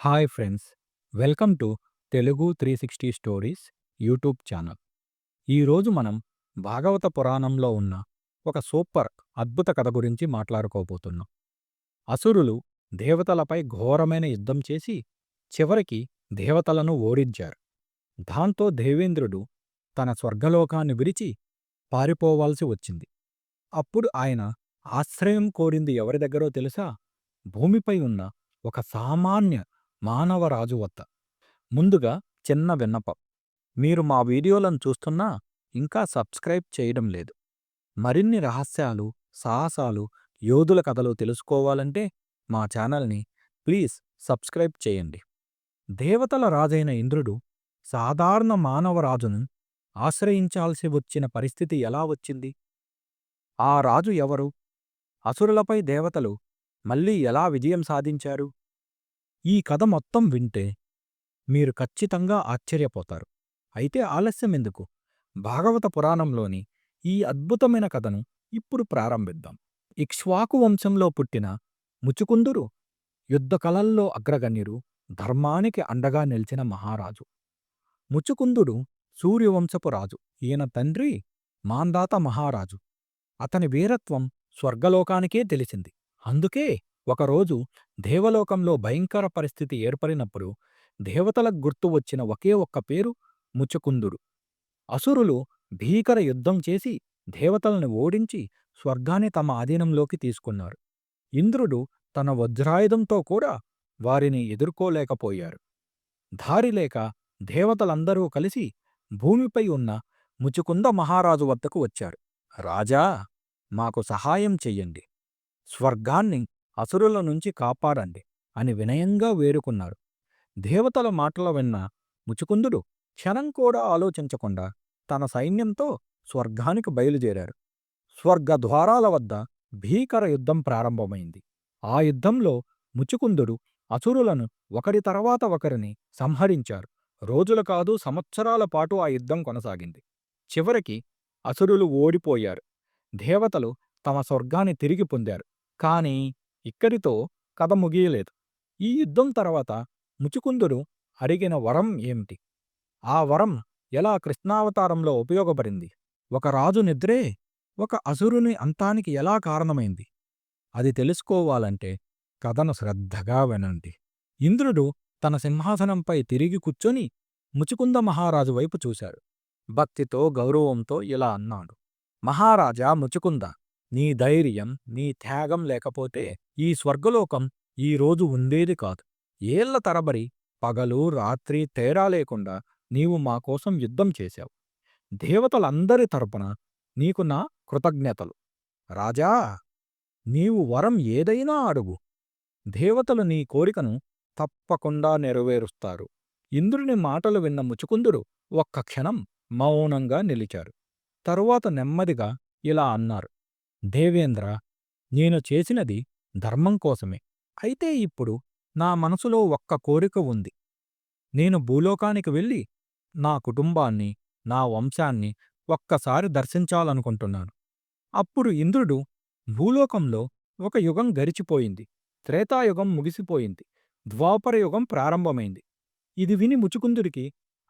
Hi friends welcome to Telugu three sixty stories YouTube channel. ఈరోజు మనం భాగవత పురాణంలో ఉన్న ఒక సూపర్ అద్భుత కథ గురించి మాట్లాడుకోబోతున్నాం. అసురులు దేవతలపై ఘోరమైన యుద్ధం చేసి చివరికి దేవతలను ఓడించారు. దాంతో దేవేంద్రుడు తన స్వర్గలోకాన్ని విరిచి పారిపోవాల్సి వచ్చింది. అప్పుడు ఆయన ఆశ్రయం కోరింది ఎవరి దగ్గరో తెలుసా? భూమిపై ఉన్న ఒక సామాన్య మానవరాజు వద్ద. ముందుగా చిన్న విన్నపం. మీరు మా వీడియోలను చూస్తున్నా ఇంకా సబ్స్క్రైబ్ చేయడం లేదు. మరిన్ని రహస్యాలు సాహసాలు యోధుల కథలు తెలుసుకోవాలంటే మా ఛానల్ని ప్లీజ్ సబ్స్క్రైబ్ చేయండి. దేవతల రాజైన ఇంద్రుడు సాధారణ మానవరాజును ఆశ్రయించాల్సి వచ్చిన పరిస్థితి ఎలా వచ్చింది? ఆ రాజు ఎవరు? అసురులపై దేవతలు మళ్ళీ ఎలా విజయం సాధించారు? ఈ కథ మొత్తం వింటే మీరు ఖచ్చితంగా ఆశ్చర్యపోతారు. అయితే ఆలస్యం ఎందుకు? భాగవత పురాణంలోని ఈ అద్భుతమైన కథను ఇప్పుడు ప్రారంభిద్దాం. ఇక్ష్వాకు వంశంలో పుట్టిన ముచుకుందురు యుద్ధకళల్లో అగ్రగణ్యుడు ధర్మానికి అండగా నిలిచిన మహారాజు. ముచుకుందుడు సూర్యవంశపు రాజు. ఈయన తండ్రి మాందాత మహారాజు. అతని వీరత్వం స్వర్గలోకానికే తెలిసింది. అందుకే ఒకరోజు దేవలోకంలో భయంకర పరిస్థితి ఏర్పడినప్పుడు దేవతలకు గుర్తు వచ్చిన ఒకే ఒక్క పేరు ముచకుందుడు అసురులు భీకర యుద్ధం చేసి దేవతలను ఓడించి స్వర్గాన్ని తమ ఆధీనంలోకి తీసుకున్నారు. ఇంద్రుడు తన వజ్రాయుధంతో కూడా వారిని ఎదుర్కోలేకపోయారు. దారిలేక దేవతలందరూ కలిసి భూమిపై ఉన్న ముచుకుంద మహారాజు వద్దకు వచ్చారు. రాజా మాకు సహాయం చెయ్యండి. స్వర్గాన్ని అసురుల నుంచి కాపాడండి అని వినయంగా వేరుకున్నారు. దేవతల మాటలు విన్న ముచుకుందుడు క్షణం కూడా ఆలోచించకుండా తన సైన్యంతో స్వర్గానికి బయలుదేరారు. స్వర్గద్వారాల వద్ద భీకర యుద్ధం ప్రారంభమైంది. ఆ యుద్ధంలో ముచుకుందుడు అసురులను ఒకరి తర్వాత ఒకరిని సంహరించారు. రోజుల కాదు సంవత్సరాల పాటు ఆ యుద్ధం కొనసాగింది. చివరికి అసురులు ఓడిపోయారు. దేవతలు తమ స్వర్గాన్ని తిరిగి పొందారు. కాని ఇక్కడితో కథ ముగియలేదు. ఈ యుద్ధం తర్వాత ముచుకుందుడు అడిగిన వరం ఏమిటి? ఆ వరం ఎలా కృష్ణావతారంలో ఉపయోగపడింది? ఒక రాజు నిద్రే ఒక అసురుని అంతానికి ఎలా కారణమైంది? అది తెలుసుకోవాలంటే కథను శ్రద్ధగా వినండి. ఇంద్రుడు తన సింహాసనంపై తిరిగి కూర్చొని ముచుకుంద మహారాజు వైపు చూశాడు. భక్తితో గౌరవంతో ఇలా అన్నాడు. మహారాజా ముచుకుంద. నీ ధైర్యం నీ త్యాగం లేకపోతే ఈ స్వర్గలోకం ఈరోజు ఉండేది కాదు. ఏళ్ళ తరబడి పగలు రాత్రి తేడా లేకుండా నీవు మాకోసం యుద్ధం చేశావు. దేవతలందరి తరపున నీకు నా కృతజ్ఞతలు. రాజా నీవు వరం ఏదైనా అడుగు. దేవతలు నీ కోరికను తప్పకుండా నెరవేరుస్తారు. ఇంద్రుని మాటలు విన్న ముచుకుందుడు ఒక్క క్షణం మౌనంగా నిలిచారు. తరువాత నెమ్మదిగా ఇలా అన్నారు. దేవేంద్ర నేను చేసినది ధర్మం కోసమే. అయితే ఇప్పుడు నా మనసులో ఒక్క కోరిక ఉంది. నేను భూలోకానికి వెళ్ళి నా కుటుంబాన్ని నా వంశాన్ని ఒక్కసారి దర్శించాలనుకుంటున్నాను. అప్పుడు ఇంద్రుడు భూలోకంలో ఒక యుగం గడిచిపోయింది. త్రేతాయుగం ముగిసిపోయింది. ద్వాపరయుగం ప్రారంభమైంది. ఇది విని ముచుకుందుడికి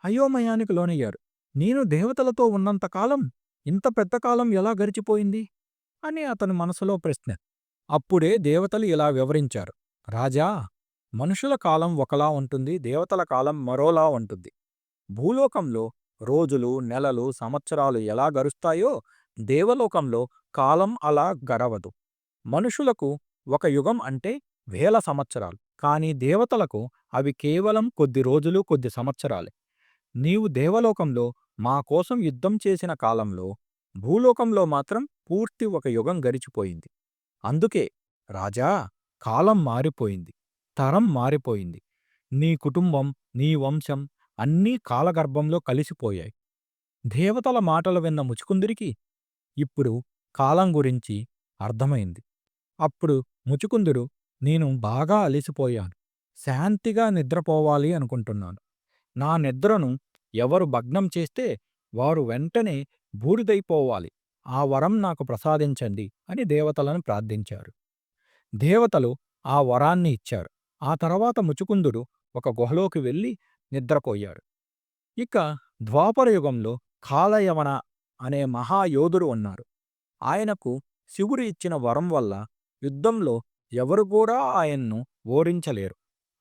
అయోమయానికి లోనయ్యారు. నేను దేవతలతో ఉన్నంతకాలం ఇంత పెద్ద కాలం ఎలా గడిచిపోయింది? అని అతని మనసులో ప్రశ్న. అప్పుడే దేవతలు ఇలా వివరించారు. రాజా మనుషుల కాలం ఒకలా ఉంటుంది దేవతల కాలం మరోలా ఉంటుంది. భూలోకంలో రోజులు నెలలు సంవత్సరాలు ఎలా గరుస్తాయో దేవలోకంలో కాలం అలా గరవదు మనుషులకు ఒక యుగం అంటే వేల సంవత్సరాలు కాని దేవతలకు అవి కేవలం కొద్ది రోజులు కొద్ది సంవత్సరాలే. నీవు దేవలోకంలో మా కోసం యుద్ధం చేసిన కాలంలో భూలోకంలో మాత్రం పూర్తి ఒక యుగం గడిచిపోయింది. అందుకే రాజా కాలం మారిపోయింది తరం మారిపోయింది. నీ కుటుంబం నీ వంశం అన్నీ కాలగర్భంలో కలిసిపోయాయి. దేవతల మాటలు విన్న ముచుకుందురికి ఇప్పుడు కాలం గురించి అర్థమైంది. అప్పుడు ముచుకుందుడు నేను బాగా అలిసిపోయాను. శాంతిగా నిద్రపోవాలి అనుకుంటున్నాను. నా నిద్రను ఎవరు భగ్నం చేస్తే వారు వెంటనే బూడిదైపోవాలి. ఆ వరం నాకు ప్రసాదించండి అని దేవతలను ప్రార్థించారు. దేవతలు ఆ వరాన్ని ఇచ్చారు. ఆ తర్వాత ముచుకుందుడు ఒక గుహలోకి వెళ్ళి నిద్రపోయాడు ఇక ద్వాపరయుగంలో కాలయవన అనే మహాయోధుడు ఉన్నారు. ఆయనకు శివుడు ఇచ్చిన వరం వల్ల యుద్ధంలో ఎవరు కూడా ఆయన్ను ఓడించలేరు.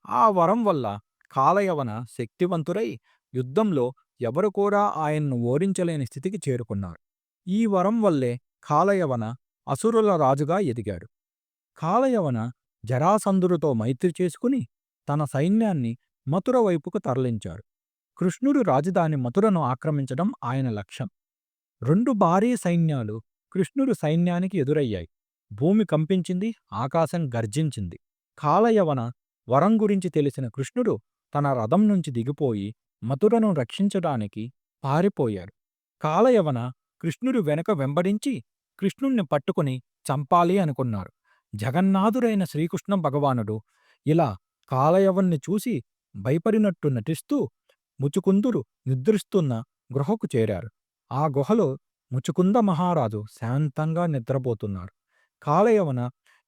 ఆ వరం వల్ల కాలయవన శక్తివంతురై యుద్ధంలో ఎవరు కూడా ఆయన్ను ఓడించలేని స్థితికి చేరుకున్నారు. ఈ వరం వల్లే కాలయవన అసురుల రాజుగా ఎదిగాడు. కాలయవన జరాసంధుడితో మైత్రి చేసుకుని తన సైన్యాన్ని మథుర వైపుకు తరలించాడు. కృష్ణుడు రాజధాని మథురను ఆక్రమించడం ఆయన లక్ష్యం. రెండు భారీ సైన్యాలు కృష్ణుడు సైన్యానికి ఎదురయ్యాయి. భూమి కంపించింది ఆకాశం గర్జించింది. కాలయవన వరం గురించి తెలిసిన కృష్ణుడు తన రథం నుంచి దిగిపోయి మథురను రక్షించడానికి పారిపోయారు. కాలయవన కృష్ణుడు వెనక వెంబడించి కృష్ణుణ్ణి పట్టుకుని చంపాలి అనుకున్నారు. జగన్నాథుడైన శ్రీకృష్ణ భగవానుడు ఇలా కాలయవన్ని చూసి భయపడినట్టు నటిస్తూ ముచుకుందుడు నిద్రిస్తున్న గుహకు చేరారు. ఆ గుహలో ముచుకుంద మహారాజు శాంతంగా నిద్రపోతున్నారు. కాలయవన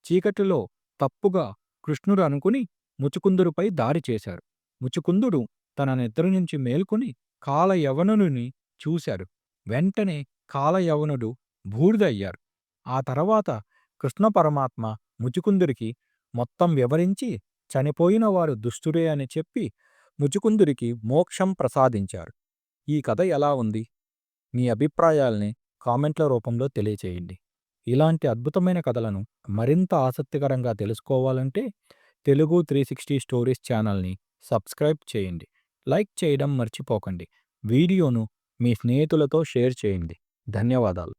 చీకటిలో తప్పుగా కృష్ణుడు అనుకుని ముచుకుందురుపై దారి చేశారు. ముచుకుందుడు తన నిద్ర నుంచి మేల్కొని కాలయవనుని చూశారు. వెంటనే కాలయవనుడు బూడిదయ్యారు. ఆ తర్వాత కృష్ణ పరమాత్మ ముచుకుందుడికి మొత్తం వివరించి చనిపోయిన వారు దుష్టురే అని చెప్పి ముచుకుందుడికి మోక్షం ప్రసాదించారు. ఈ కథ ఎలా ఉంది? మీ అభిప్రాయాల్ని కామెంట్ల రూపంలో తెలియచేయండి. ఇలాంటి అద్భుతమైన కథలను మరింత ఆసక్తికరంగా తెలుసుకోవాలంటే తెలుగు త్రీ సిక్స్టీ స్టోరీస్ ఛానల్ని సబ్స్క్రైబ్ చేయండి. లైక్ చేయడం మర్చిపోకండి. వీడియోను మీ స్నేహితులతో షేర్ చేయండి. ధన్యవాదాలు.